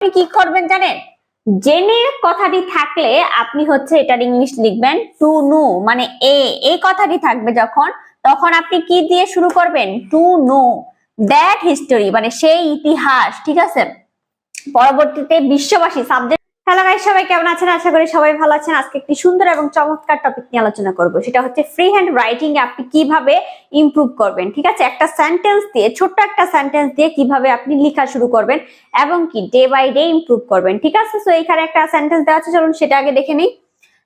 কি করবেন জানেন? জেনে কথাটি থাকলে আপনি হচ্ছে এটার ইংলিশ লিখবেন টু নো মানে এ এই কথাটি থাকবে যখন, তখন আপনি কি দিয়ে শুরু করবেন? টু নো দ্যাট হিস্টোরি মানে সেই ইতিহাস, ঠিক আছে? পরবর্তীতে বিশ্ববাসী সাবজেক্ট হ্যালো গাইস সবাই কেমন আছেন? আশা করি সবাই ভালো আছেন। আজকে একটি সুন্দর এবং চমৎকার টপিক নিয়ে আলোচনা করব। সেটা হচ্ছে ফ্রি হ্যান্ড রাইটিং এ আপনি কীভাবে ইমপ্রুভ করবেন, ঠিক আছে? একটা সেন্টেন্স দিয়ে, ছোট্ট একটা সেন্টেন্স দিয়ে কীভাবে আপনি লেখা শুরু করবেন এবং কি ডে বাই ডে ইমপ্রুভ করবেন, ঠিক আছে? সো এখানে একটা সেন্টেন্স দেওয়া আছে, চলুন সেটা আগে দেখে নিই।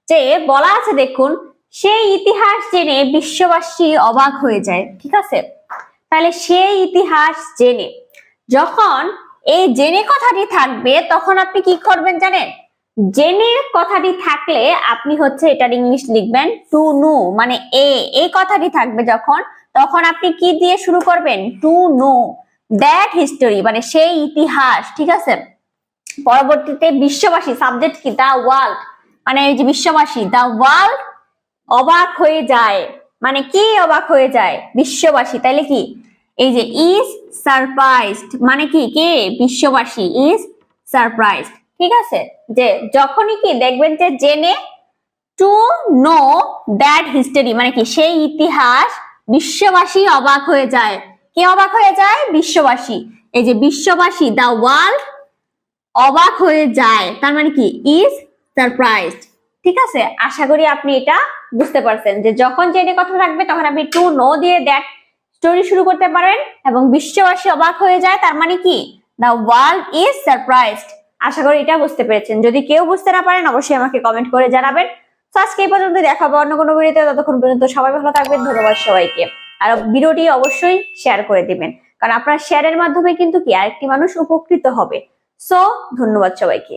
যে বলা আছে, দেখুন, সেই ইতিহাস জেনে বিশ্ববাসী অবাক হয়ে যায়, ঠিক আছে? তাহলে সেই ইতিহাস জেনে যখন এই জেনে কথাটি থাকবে, তখন আপনি কি করবেন জানেন? জেনে কথাটি থাকলে আপনি হচ্ছে এটার ইংলিশ লিখবেন টু নো মানে এ এই কথাটি থাকবে যখন, তখন আপনি কি দিয়ে শুরু করবেন? টু নো দ্যাট হিস্টোরি মানে সেই ইতিহাস, ঠিক আছে? পরবর্তীতে বিশ্ববাসী সাবজেক্ট কি? দা ওয়ার্ল্ড মানে এই যে বিশ্ববাসী দা ওয়ার্ল্ড অবাক হয়ে যায় মানে কি অবাক হয়ে যায়? বিশ্ববাসী, তাইলে কি? এই যে ইজ সারপ্রাইজড মানে কি? কে? বিশ্ববাসী ইজ সারপ্রাইজড ঠিক আছে? যে যখনই কি দেখবেন যে জেনে টু নো দ্যাট মানে কি? সেই ইতিহাস বিশ্ববাসী অবাক হয়ে যায়। কে অবাক হয়ে যায়? বিশ্ববাসী। এই যে বিশ্ববাসী দা ওয়ার্ল্ড অবাক হয়ে যায়। তার মানে কি? ইজ সারপ্রাইজড ঠিক আছে? আশা করি আপনি এটা বুঝতে পারছেন। যে যখন জেনে কথা থাকবে, তখন আপনি টু নো দিয়ে দ্যাট স্টোরি শুরু করতে পারেন এবং বিশ্ববাসী অবাক হয়ে যায়, তার মানে কি? দ্য ওয়ার্ল্ড ইজ সারপ্রাইজড আশা করি এটা বুঝতে পেরেছেন। যদি কেউ বুঝতে না পারেন, অবশ্যই আমাকে কমেন্ট করে জানাবেন। আজকে এই পর্যন্ত দেখাবো অন্য কোনো ভিডিওতে ততক্ষণ পর্যন্ত সবাই ভালো থাকবেন, ধন্যবাদ সবাইকে। আর ভিডিওটি অবশ্যই শেয়ার করে দিবেন। কারণ আপনার শেয়ারের মাধ্যমে কিন্তু কি, আরেকটি মানুষ উপকৃত হবে। সো ধন্যবাদ সবাইকে।